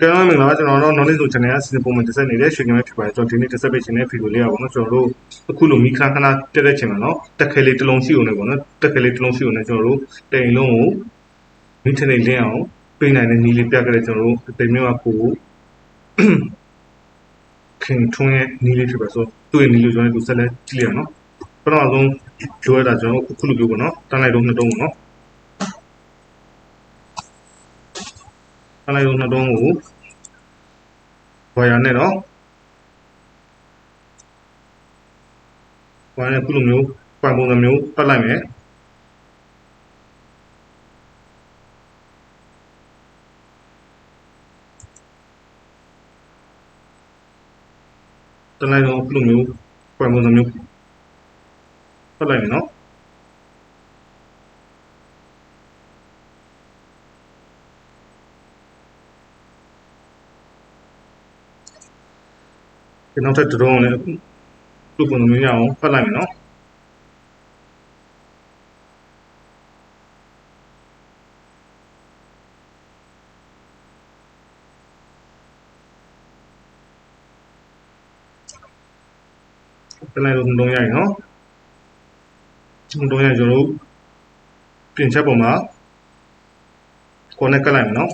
ကဲတော့မင်္ဂလာပါကျွန်တော်တို့ knowledge zone channel အစီအစဉ်ပုံမှန်တက်ဆက်နေတဲ့ရွှေကင်မဲဖြစ်ပါတယ်ကျွန်တော်ဒီနေ့တက်ဆက်ပေးခြင်းတဲ့ဗီဒီယိုလေးရပါတော့ကျွန်တော်တို့အခုလိုမိခဏခဏတက်တဲ့ချိန်မှာနော်တက်ခဲလေးတစ်လုံးရှိုံနဲ့ပေါ့နော်တက်ခဲလေးတစ်လုံးရှိုံနဲ့ကျွန်တော်တို့တိမ်လုံးကိုမိထနေလင်းအောင်ပေးနိုင်တဲ့နီးလေးပြခဲ့တဲ့ကျွန်တော်တို့တိမ်မြတ်ကိုခင်ထွန်းရဲ့နီးလေးဖြစ်ပါဆိုသူ့ရဲ့နီးလေးကျွန်တော်တို့ဆက်လက်ကြည့်ရအောင်နော်ပထမဆုံးလိုရတာကျွန်တော်အခုလိုပြောပေါ့နော်တန်းလိုက်တော့နှစ်တုံးပေါ့နော် တန်းလိုက်တော့နှစ်တုံးကိုဝါယာနဲ့တော့ဝါယာနဲ့ခုလိုမျိုးပွန်ပုံစံမျိုးပတ်လိုက်မယ်တလိုက်တော့ခုလိုမျိုးပွန်ပုံစံမျိုးပတ်လိုက်မယ်နော် ဒီနောက်ထပ်ဒရုန်းကိုလည်းခုပုံစံမျိုးရအောင်ပတ်လိုက်မယ်နော်တလိုက်တော့တုံးရရင်နော်တုံးရရင်ကျွန်တော်တို့ပြင်ချက်ပုံမှာ connect ကလိုက်မယ်နော်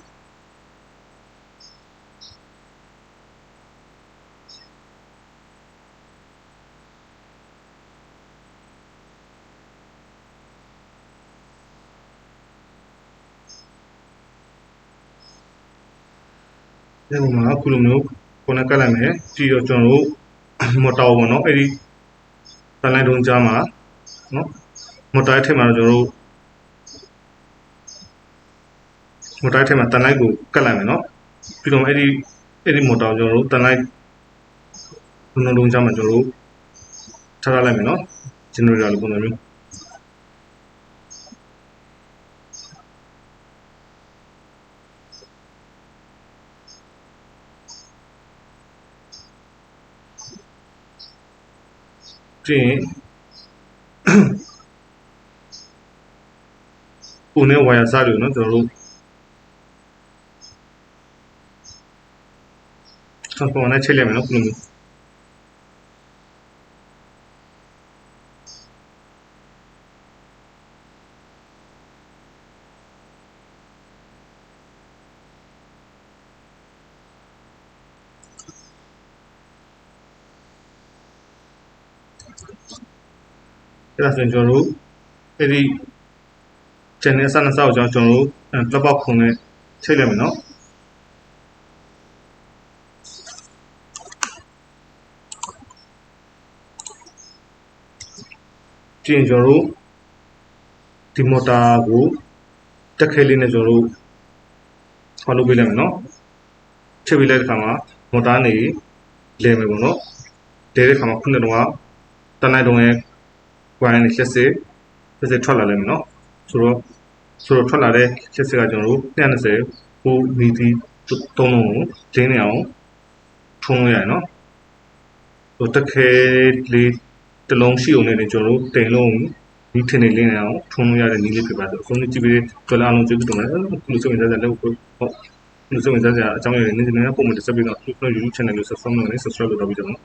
ဒီပုံမှာအခုလိုမျိုးခုနကတ်လိုက်မယ်ကြည့်တော့ကျွန်တော်တို့မော်တာပေါ့နော်အဲ့ဒီတန်လိုက်တုံးကြားမှာနော်မော်တာရဲ့ထက်မှာတော့ကျွန်တော်တို့မော်တာရဲ့ထက်မှာတန်လိုက်ကိုကတ်လိုက်မယ်နော်ပြီးတော့အဲ့ဒီအဲ့ဒီမော်တာကိုကျွန်တော်တို့တန်လိုက်လုံးလုံးကြားမှာကျွန်တော်တို့ထားထားလိုက်မယ်နော် generator လိုပုံစံမျိုး ပြီးရင်ပုံနဲ့ဝါယာစားတွေကိုနော်ကျွန်တော်တို့ transformer နဲ့ချိန်လိုက်မယ်နော်ခုလိုမျိုး အဲ့ဒါဆိုရင်ကျွန်တော်တို့အဲ့ဒီ channel ဆန်းနှစ်စောက်ကြောင့်ကျွန်တော်တို့လက်ပေါက်ခုံနဲ့ချိန်လိုက်မယ်နော်ကြည့်ရင်ကျွန်တော်တို့ဒီမော်တာကိုတက်ခဲလေးနဲ့ကျွန်တော်တို့ဆောင်းလုပ်ပေးလိုက်မယ်နော်ချက်ပေးလိုက်တဲ့ခါမှာမော်တာနေလဲမယ်ပေါ့နော်လဲတဲ့ခါမှာခုနကတော့ တနိုင်တုံးရဲ့ wire နဲ့ချက်စစ်ချက်စစ်ထွက်လာလိမ့်မယ်နော်ဆိုတော့ဆိုတော့ထွက်လာတဲ့ချက်စစ်ကကျွန်တော်တို့220ကိုမီတီသုံးလုံးကိုကျင်းနေအောင်ထုံးလို့ရတယ်နော်ဟိုတက်ခဲလေးတလုံးရှိအောင်လည်းကျွန်တော်တို့တင်လုံးဒီထင်းနေလင်းနေအောင်ထုံးလို့ရတဲ့နည်းလေးဖြစ်ပါတယ်။အဆုံးကြည့်ပြီးကြွလာအောင်ကျေးဇူးတင်ပါတယ်။ခုလိုစိတ်ဝင်စားကြတဲ့ဟုတ်ဟုတ်ခုလိုစိတ်ဝင်စားကြအကြောင်းရည်နဲ့ဒီနေ့ပုံမှန်တက်ဆက်ပြီးတော့ YouTube channel ကို subscribe လုပ်နေ subscribe လုပ်တော့ပြီးတော့နော်